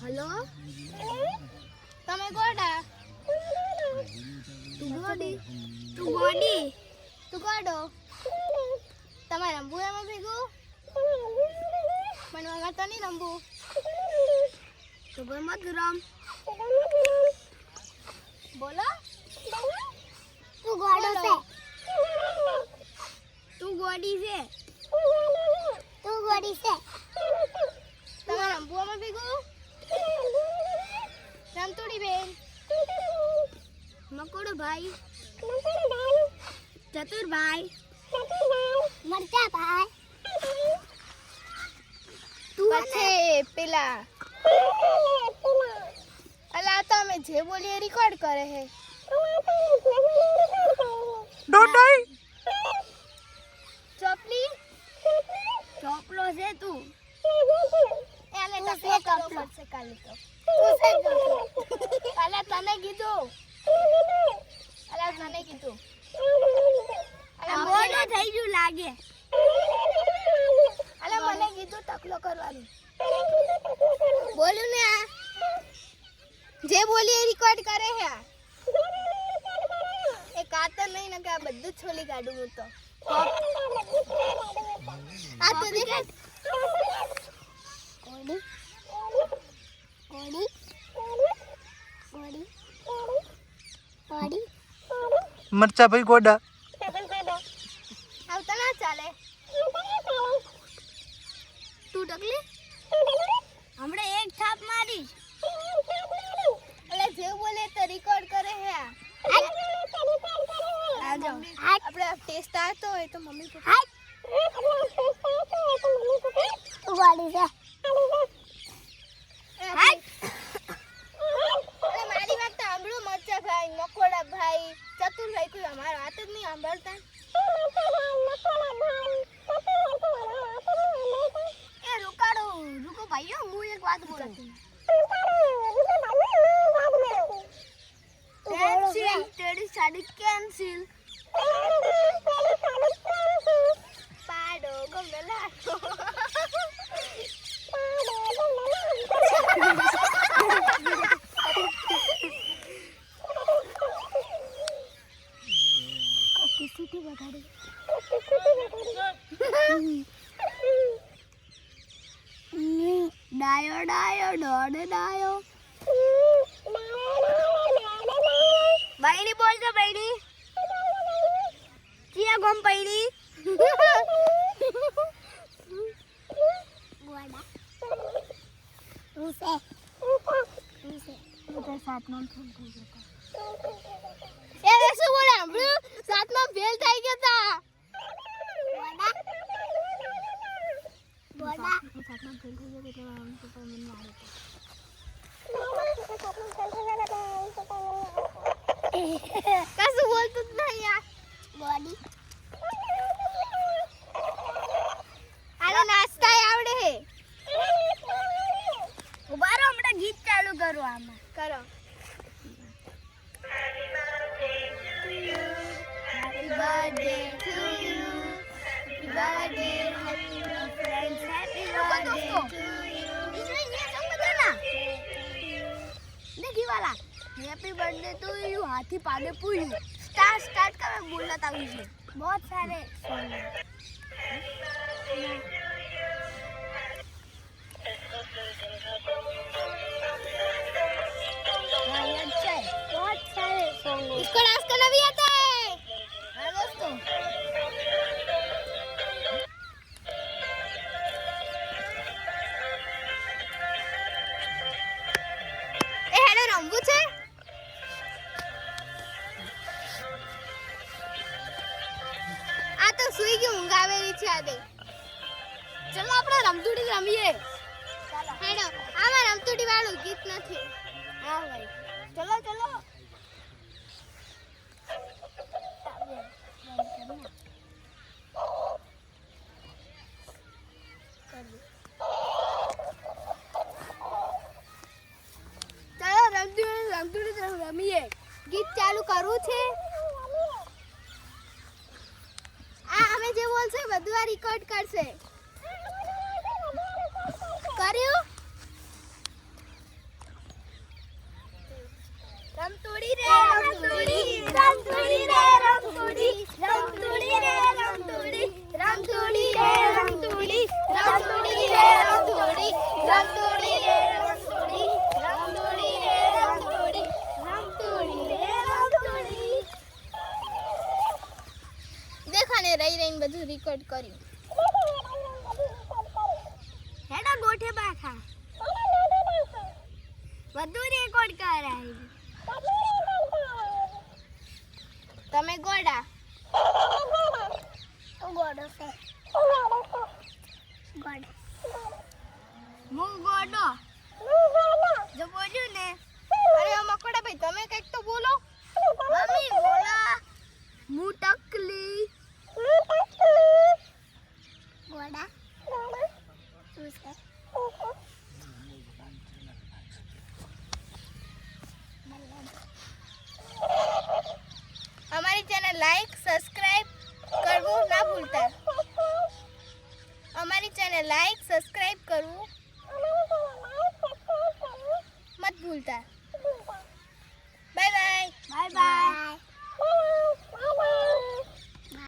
Hello તમે કોડા તું ગોડી તું ગોડી તું કોડો તમારે રમવું એમાં ભેગું પણ વગર તો નહીં રમવું તો ભાઈ મત રમ બોલો તું ગોડો છે તું ગોડી છે તું ગોડી છે તમારે રમવું એમાં ભેગું રમતુડી બેન મકોડો ભાઈ ચતુરભાઈ મરચા ભાઈ પછી પેલા અલા તો અમે જે બોલીએ રેકોર્ડ કરે હે ડોડાઈ ચોપલી ચોપલો છે તું એને ટકલો કરવો પડશે કાલે તો તું છે ચોપલો કાલે તને કીધું અલા તને કીધું અલા મોડું થઈ ગયું લાગે અલા મને કીધું ટકલો કરવાનું બોલું ને આ જે બોલી એ રેકોર્ડ કરે હે આ એ કાતર નહીં ને કે આ બધું જ છોલી કાઢું હું તો આ તો દેખ મરચા ભાઈ ગોડા. આવતા ના ચાલે. તું ડગલી? હમણે એક થાપ મારી. એટલે જે બોલે તે રેકોર્ડ કરે હે આ. આ આપણે ટેસ્ટ આવતો હોય તો મમ્મી પપ્પા ઉવાડી જા અરે મારી વાત તો સાંભળો મરચા ભાઈ મકોડા ભાઈ ચતુરભાઈ કોઈ અમારો વાત સાંભળતા એ રોકાડો રૂકો ભાઈઓ હું એક વાત બોલું કેન્સિલ તેરી સાડી કેન્સિલ. કિસીથી વગાડી ડાયો ડાયો ડોડે ડાયો. બૈણી બોલ તો બૈણી. ચિયા ગોમ ગોડા. ઉધર સાતમાં ફેલ થઈ ગયો એ બોલે સાંભળ્યું સાતમાં ફેલ થઈ ગયો તા. કશું બોલતું બોડી birthday to you. Happy birthday, happy friends. Happy birthday to you. इसमें ये सब बताना देखिए वाला हैप्पी बर्थडे टू यू हाथी पाले पुयू स्टार्ट स्टार्ट का मैं बोलना था मुझे बहुत सारे સુઈ ગઈ ઊંઘ આવેલી છે આદે ચલો આપણે રમતુડી રમીએ. હેડો આમાં રમતુડી વાળું ગીત નથી. હા ભાઈ. ચલો ચલો. ચાલો રમતુડી રમતુડી રમીએ. ગીત ચાલુ કરવું છે આ જે બધું આ રેકોર્ડ કરશે. કર્યું? રહી રહીને બધું રેકોર્ડ કર્યું. હેડા ગોઠે બાખા. બધું રેકોર્ડ કરાય. તમે ગોડા ગોડો છે. ગોડ હું ગોડો જો બોલ્યું ને મારી ચેનલ લાઈક સબસ્ક્રાઈબ કરવું મત ભૂલતા. Bye bye bye bye